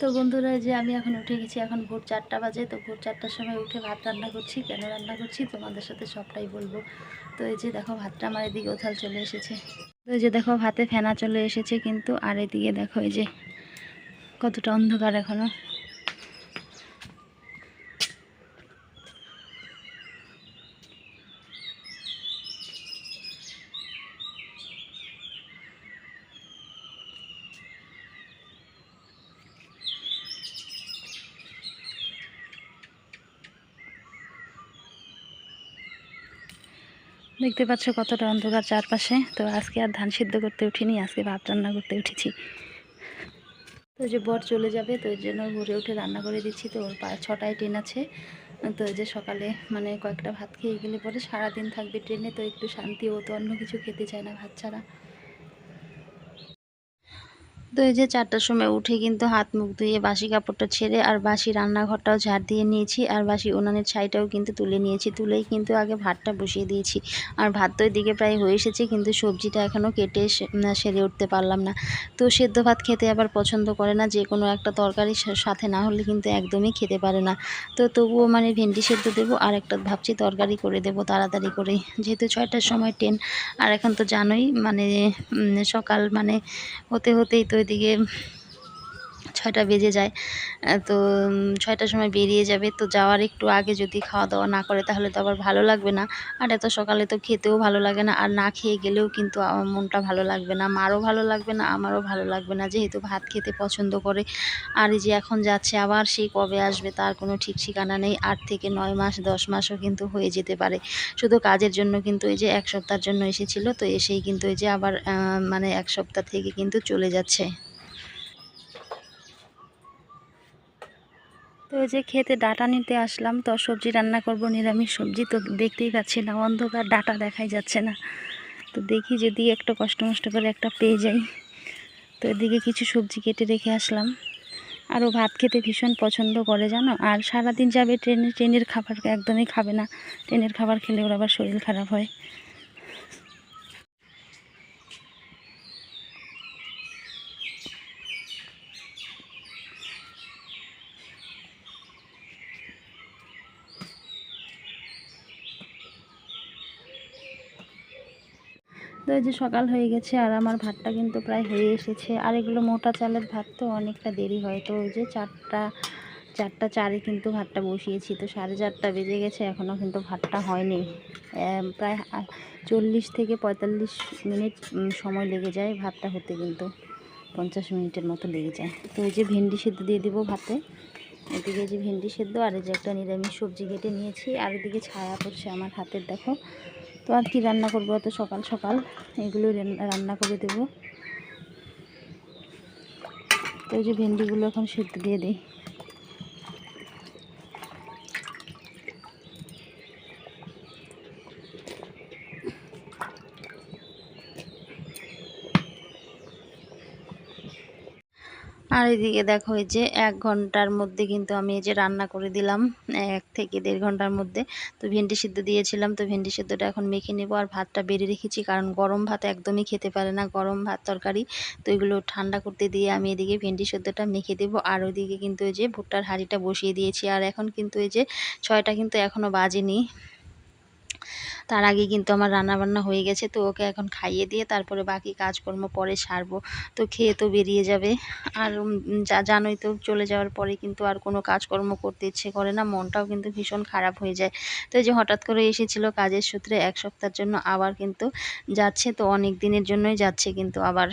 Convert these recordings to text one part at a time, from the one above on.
তো বন্ধুরা যে আমি এখন উঠে গেছি, এখন ভোর চারটা বাজে, তো ভোর চারটার সময় উঠে ভাত রান্না করছি। কেন রান্না করছি? তোমাদের সাথে সবটাই বলব। তো এই যে দেখো, ভাতটা আমার এদিকে ওথাল চলে এসেছে। তো এই যে দেখো, ভাতে ফেনা চলে এসেছে কিন্তু, আর এদিকে দেখো এই যে কতটা অন্ধকার এখনও। দেখতে পাচ্ছ কতটা অন্ধকার চারপাশে। তো আজকে আর ধান সিদ্ধ করতে উঠিনি, আজকে ভাত রান্না করতে উঠেছি। তো যে বর চলে যাবে, তো ওই জন্য ভোরে উঠে রান্না করে দিচ্ছি। তো ওর পা- ছটায় ট্রেন আছে। তো ওই যে সকালে মানে কয়েকটা ভাত খেয়ে গেলে পরে সারাদিন থাকবে ট্রেনে, তো একটু শান্তি, ও তো অন্য কিছু খেতে চায় না ভাত ছাড়া। তো এই যে চারটার সময় উঠে কিন্তু হাত মুখ ধুয়ে বাসি কাপড়টা ছেড়ে আর বাসি রান্নাঘরটাও ঝাড় দিয়ে নিয়েছি আর বাসি উনানের ছাইটাও কিন্তু তুলে নিয়েছি। তুলেই কিন্তু আগে ভাতটা বসিয়ে দিয়েছি। আর ভাত তো এদিকে প্রায় হয়ে এসেছে কিন্তু সবজিটা এখনও কেটে সেরে উঠতে পারলাম না। তো সেদ্ধ ভাত খেতে আবার পছন্দ করে না, যে কোনো একটা তরকারি সা- সাথে না হলে কিন্তু একদমই খেতে পারে না। তো তবুও মানে ভেন্ডি সেদ্ধ দেবো আর একটা ভাবছি তরকারি করে দেবো তাড়াতাড়ি করে যেহেতু ছয়টার সময় ট্রেন, আর এখন তো জানোই মানে সকাল মানে হতে হতেই তো এদিকে ছয়টা বেজে যায় তো ছয়টার সময় বেরিয়ে যাবে। তো যাওয়ার একটু আগে যদি খাওয়া দাওয়া না করে তাহলে তো আবার ভালো লাগবে না। আর এত সকালে তো খেতেও ভালো লাগে না। আর না খেয়ে গেলেও কিন্তু আমার মনটা ভালো লাগবে না। মারও ভালো লাগবে না, আমারও ভালো লাগবে না। যেহেতু ভাত খেতে পছন্দ করে। আর এই যে এখন যাচ্ছে, আবার সেই কবে আসবে তার কোনো ঠিক ঠিকানা নেই। আট থেকে নয় মাস, দশ মাসও কিন্তু হয়ে যেতে পারে। শুধু কাজের জন্য কিন্তু এই যে এক সপ্তাহের জন্য এসেছিল, তো এসেই কিন্তু এই যে আবার মানে এক সপ্তাহ থেকে কিন্তু চলে যাচ্ছে। তো যে খেতে ডাটা নিতে আসলাম, তো সবজি রান্না করব, নিরামিষ সবজি। তো দেখতেই পাচ্ছি না, অন্ধকার, ডাটা দেখাই যাচ্ছে না। তো দেখি যদি একটা কষ্ট মষ্ট করে একটা পেয়ে যাই। তো এদিকে কিছু সবজি কেটে রেখে আসলাম। আরও ভাত খেতে ভীষণ পছন্দ করে, জানো? আর সারাদিন যাবে ট্রেনে, ট্রেনের খাবার একদমই খাবে না। ট্রেনের খাবার খেলে ওর আবার শরীর খারাপ হয়। যে সকাল হয়ে গেছে আর আমার ভাতটা কিন্তু প্রায় হয়ে এসেছে। আর এগুলো মোটা চালের ভাত তো অনেকটা দেরি হয়। তো ওই যে চারটা চারটা চারে কিন্তু ভাতটা বসিয়েছি। তো সাড়ে চারটা বেজে গেছে এখনও কিন্তু ভাতটা হয়নি। প্রায় চল্লিশ থেকে পঁয়তাল্লিশ মিনিট সময় লেগে যায় ভাতটা হতে কিন্তু। পঞ্চাশ মিনিটের মতো লেগে যায়। তো ওই যে ভেন্ডি সেদ্ধ দিয়ে দিব ভাতে। এদিকে যে ভেন্ডি সেদ্ধ আর এই যে একটা নিরামিষ সবজি কেটে নিয়েছি। আর এদিকে ছায়া পড়ছে আমার হাতের, দেখো। তো আর কি রান্না করব? তো সকাল সকাল এগুলো রান- রান্না করে দেব। তো এই যে ভেন্ডিগুলো এখন সেদ্ধ দিয়ে দিই। আর এদিকে দেখো, এই যে এক ঘণ্টার মধ্যে কিন্তু আমি এই যে রান্না করে দিলাম, এক থেকে দেড় ঘণ্টার মধ্যে। তো ভেন্ডি সিদ্ধ দিয়েছিলাম, তো ভেন্ডি সিদ্ধটা এখন মেখে নেব আর ভাতটা বেড়ে রেখেছি, কারণ গরম ভাত একদমই খেতে পারে না, গরম ভাত তরকারি। তো এগুলো ঠান্ডা করতে দিয়ে আমি এদিকে ভেন্ডি সিদ্ধটা মেখে দেবো, আর ওইদিকে কিন্তু এই যে ভুট্টার হাঁড়িটা বসিয়ে দিয়েছি। আর এখন কিন্তু এই যে ছয়টা কিন্তু এখনও বাজেনি। তার আগে কিন্তু আমার রান্না বান্না হয়ে গেছে, তো ওকে এখন খাইয়ে দিয়ে তারপরে বাকি কাজকর্ম পরে সারবো। তো খেয়ে তো বেরিয়ে যাবে। আর যা, জানোই তো চলে যাওয়ার পরে কিন্তু আর কোনো কাজকর্ম করতে ইচ্ছে করে না, মনটাও কিন্তু ভীষণ খারাপ হয়ে যায়। তো এই যে হঠাৎ করে এসেছিল কাজের সূত্রে, এক সপ্তাহের জন্য আবার কিন্তু যাচ্ছে, তো অনেক দিনের জন্যই যাচ্ছে কিন্তু আবার।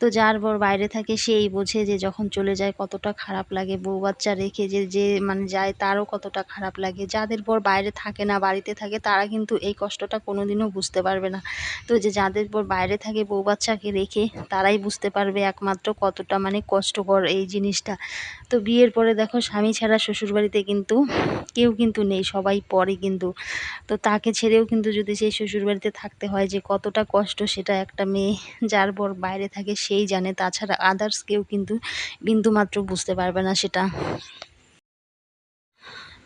তো যার বর বাইরে থাকে সেই বোঝে যে যখন চলে যায় কতটা খারাপ লাগে। বউ বাচ্চা রেখে যে যে মানে যায় তারও কতটা খারাপ লাগে। যাদের বর বাইরে থাকে না, বাড়িতে থাকে, তারা কিন্তু এই কষ্টটা কোনোদিনও বুঝতে পারবে না। তো যে যাদের বর বাইরে থাকে, বউ বাচ্চাকে রেখে তারাই বুঝতে পারবে একমাত্র কতটা মানে কষ্টকর এই জিনিসটা। তো বিয়ের পরে দেখো স্বামী ছাড়া শ্বশুরবাড়িতে কিন্তু কেউ কিন্তু নেই, সবাই পরে কিন্তু। তো তাকে ছেড়েও কিন্তু যদি সেই শ্বশুরবাড়িতে থাকতে হয় যে কতটা কষ্ট সেটা একটা মেয়ে যার বর বাইরে থাকে সেই জানে। তাছাড়া আদার্স কেউ কিন্তু বিন্দুমাত্র বুঝতে পারবে না সেটা।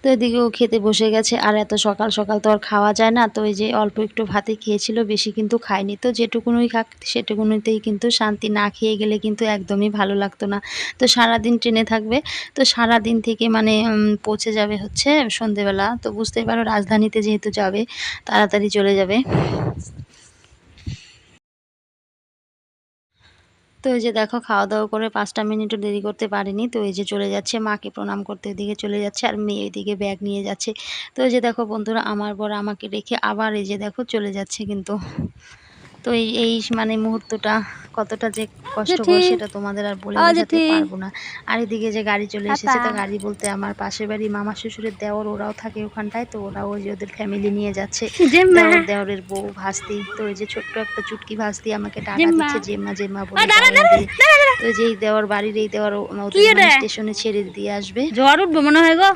তো এদিকেও খেতে বসে গেছে। আর এত সকাল সকাল তো আর খাওয়া যায় না। তো এই যে অল্প একটু ভাতে খেয়েছিল, বেশি কিন্তু খায়নি। তো যেটুকুনই খাক, সেটুকুনিতেই কিন্তু শান্তি না খেয়ে গেলে কিন্তু একদমই ভালো লাগতো না। তো সারাদিন ট্রেনে থাকবে। তো সারা দিন থেকে মানে পৌঁছে যাবে হচ্ছে সন্ধেবেলা। তো বুঝতেই পারো, রাজধানীতে যেহেতু যাবে, তাড়াতাড়ি চলে যাবে। তো এই যে দেখো খাওয়া দাওয়া করে পাঁচটা মিনিটও দেরি করতে পারিনি। তো এই যে চলে যাচ্ছে, মাকে প্রণাম করতে এদিকে চলে যাচ্ছে আর মেয়ে এদিকে ব্যাগ নিয়ে যাচ্ছে। তো এই যে দেখো বন্ধুরা, আমার বর আমাকে রেখে আবার এই যে দেখো চলে যাচ্ছে কিন্তু। তো এই মানে মুহূর্তটা কতটা যে কষ্টকর জেঠি। সেটা তোমাদের আর বলে বোঝাতে পারব না। আর এদিকে যে গাড়ি চলে এসেছে তো গাড়ি বলতে আমার পাশের বাড়ি মামা শ্বশুরের দেওর ওরাও থাকে ওখানটায় তো ওরাও ওই যে ওদের ফ্যামিলি নিয়ে যাচ্ছে। দেওরের বউ ভাস্তি তো ওই যে ছোট্ট একটা চুটকি ভাস্তি আমাকে জেম্মা। দিচ্ছে জেম্মা জেম্মা বলে তো এই যে এই দেওয়ার বাড়ির এই দেওয়ার রে? মানে স্টেশনে ছেড়ে দিয়ে আসবে। ঝড় উঠবো মনে হয় গো।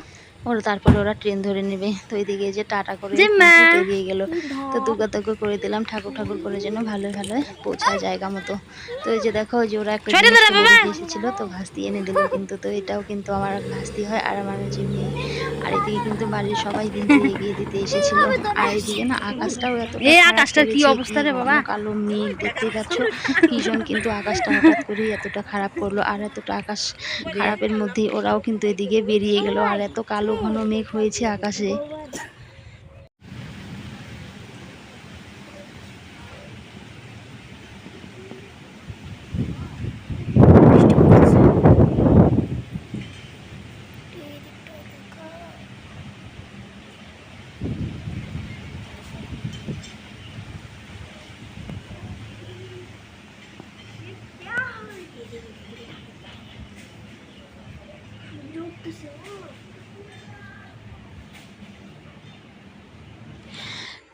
ওরা তারপরে ওরা ট্রেন ধরে নেবে। তো এইদিকে যে টাটা করে বেরিয়ে গেল। তো দুর্গা দুর্গা করে দিলাম ঠাকুর ঠাকুর করে যেন ভালো ভালো পৌঁছায় জায়গা মতো। তো এই যে দেখো যে ওরা একটা এসেছিল তো ভাস্তি এনে দিল কিন্তু। তো এটাও কিন্তু আমার ভাস্তি হয় আর আমার যে মেয়ে। আর এদিকে কিন্তু বাড়ির সবাই কিন্তু এগিয়ে দিতে এসেছিল। আর এদিকে না আকাশটাও এত এই আকাশটার কি অবস্থা রে বাবা? কালো মেঘ দেখতেই পাচ্ছ? ভীষণ কিন্তু আকাশটা হঠাৎ করেই এতটা খারাপ করল। আর এতটা আকাশ খারাপের মধ্যে ওরাও কিন্তু এদিকে বেরিয়ে গেল। আর এত কালো ঘন মেঘ হয়েছে আকাশে।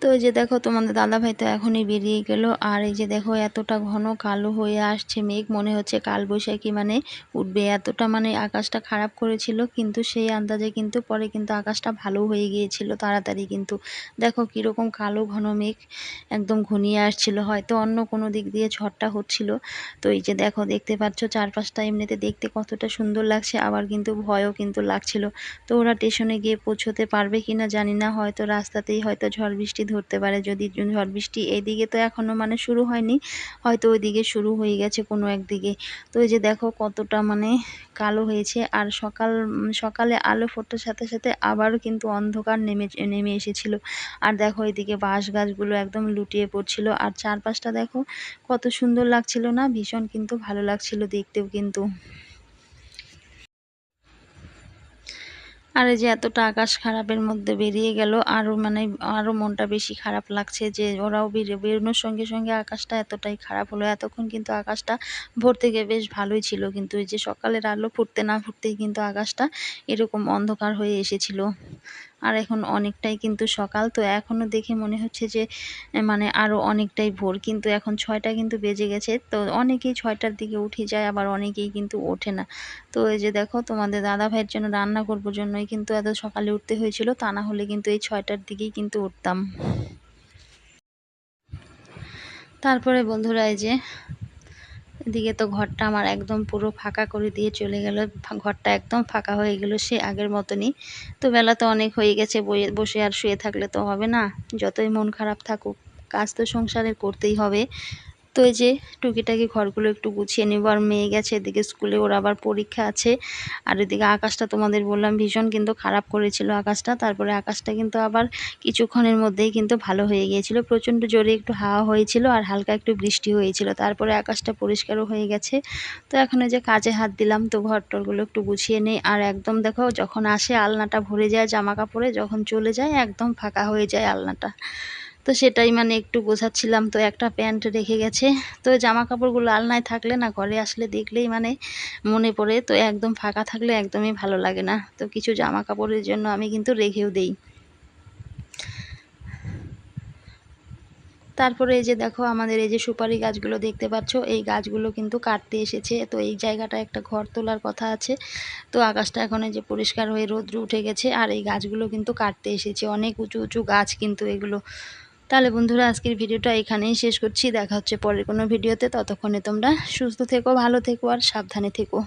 তো এই যে দেখো তোমাদের দাদা ভাই তো এখনই বেরিয়ে গেল। আর এই যে দেখো এতটা ঘন কালো হয়ে আসছে মেঘ, মনে হচ্ছে কাল বৈশাখী মানে উঠবে। এতটা মানে আকাশটা খারাপ করেছিল, কিন্তু সেই আন্দাজে কিন্তু পরে কিন্তু আকাশটা ভালো হয়ে গিয়েছিল তাড়াতাড়ি কিন্তু। দেখো কীরকম কালো ঘন মেঘ একদম ঘনিয়ে আসছিল। হয়তো অন্য কোনো দিক দিয়ে ঝড়টা হচ্ছিল। তো এই যে দেখো দেখতে পাচ্ছ চারপাশটা এমনিতে দেখতে কতটা সুন্দর লাগছে, আবার কিন্তু ভয়ও কিন্তু লাগছিল। তো ওরা স্টেশনে গিয়ে পৌঁছতে পারবে কিনা জানি না, হয়তো রাস্তাতেই হয়তো ঝড় বৃষ্টি ধরতে পারে। যদি ঝড় বৃষ্টি এইদিকে তো এখনও মানে শুরু হয়নি, হয়তো ওইদিকে শুরু হয়ে গেছে কোনো একদিকে। তো এই যে দেখো কতটা মানে কালো হয়েছে। আর সকাল সকালে আলো ফোটার সাথে সাথে আবারও কিন্তু অন্ধকার নেমে নেমে এসেছিল। আর দেখো এদিকে বাঁশ গাছগুলো একদম লুটিয়ে পড়ছিল। আর চারপাশটা দেখো কত সুন্দর লাগছিল না? ভীষণ কিন্তু ভালো লাগছিল দেখতেও কিন্তু। আর এই যে এতটা আকাশ খারাপের মধ্যে বেরিয়ে গেল আরও মানে আরও মনটা বেশি খারাপ লাগছে যে ওরাও বেরোনোর সঙ্গে সঙ্গে আকাশটা এতটাই খারাপ হলো। এতক্ষণ কিন্তু আকাশটা ভোর থেকে বেশ ভালোই ছিল, কিন্তু ওই যে সকালের আলো ফুটতে না ফুটতেই কিন্তু আকাশটা এরকম অন্ধকার হয়ে এসেছিল। আর এখন অনেকটাই কিন্তু সকাল। তো এখনও দেখে মনে হচ্ছে যে মানে আরও অনেকটাই ভোর। কিন্তু এখন ছয়টা কিন্তু বেজে গেছে। তো অনেকেই ছয়টার দিকে উঠে যায়, আবার অনেকেই কিন্তু ওঠে না। তো এই যে দেখো, তোমাদের দাদা ভাইয়ের জন্য রান্না করবার জন্যই কিন্তু এত সকালে উঠতে হয়েছিল। তা না হলে কিন্তু এই ছয়টার দিকেই কিন্তু উঠতাম। তারপরে বন্ধুরা এই যে এদিকে তো ঘরটা আমার একদম পুরো ফাঁকা করে দিয়ে চলে গেল। ঘরটা একদম ফাঁকা হয়ে গেল সে আগের মতনই। তো বেলা তো অনেক হয়ে গেছে বসে আর শুয়ে থাকলে তো হবে না। যতই মন খারাপ থাকুক, কাজ তো সংসারের করতেই হবে। তো এই যে টুকিটাকি ঘরগুলো একটু গুছিয়ে নেব। আর মেয়ে গেছে, এদিকে স্কুলে ওর আবার পরীক্ষা আছে। আর এদিকে আকাশটা তোমাদের বললাম ভীষণ কিন্তু খারাপ করেছিল আকাশটা। তারপরে আকাশটা কিন্তু আবার কিছুক্ষণের মধ্যেই কিন্তু ভালো হয়ে গিয়েছিল। প্রচণ্ড জোরে একটু হাওয়া হয়েছিল আর হালকা একটু বৃষ্টি হয়েছিল। তারপরে আকাশটা পরিষ্কারও হয়ে গেছে। তো এখন যে কাজে হাত দিলাম, তো ঘর টরগুলো একটু গুছিয়ে নেই। আর একদম দেখো, যখন আসে আলনাটা ভরে যায় জামা কাপড়ে যখন চলে যায় একদম ফাঁকা হয়ে যায় আলনাটা। তো সেটাই মানে একটু গোছাচ্ছিলাম, তো একটা প্যান্ট রেখে গেছে। তো জামা কাপড়গুলো আলনায় থাকলে না, ঘরে আসলে দেখলেই মানে মনে পড়ে। তো একদম ফাঁকা থাকলে একদমই ভালো লাগে না। তো কিছু জামা কাপড়ের জন্য আমি কিন্তু রেখেও দেই। তারপরে এই যে দেখো, আমাদের এই যে সুপারি গাছগুলো দেখতে পাচ্ছ, এই গাছগুলো কিন্তু কাটতে এসেছে। তো এই জায়গাটা একটা ঘর তোলার কথা আছে। তো আকাশটা এখন এই যে পরিষ্কার হয়ে রোদ্র উঠে গেছে, আর এই গাছগুলো কিন্তু কাটতে এসেছে। অনেক উঁচু উঁচু গাছ কিন্তু এগুলো তাহলে বন্ধুরা, আজকের ভিডিওটা এখানেই শেষ করছি। দেখা হচ্ছে পরের কোনো ভিডিওতে। ততক্ষণে তোমরা সুস্থ থেকো, ভালো থেকো আর সাবধানে থেকো।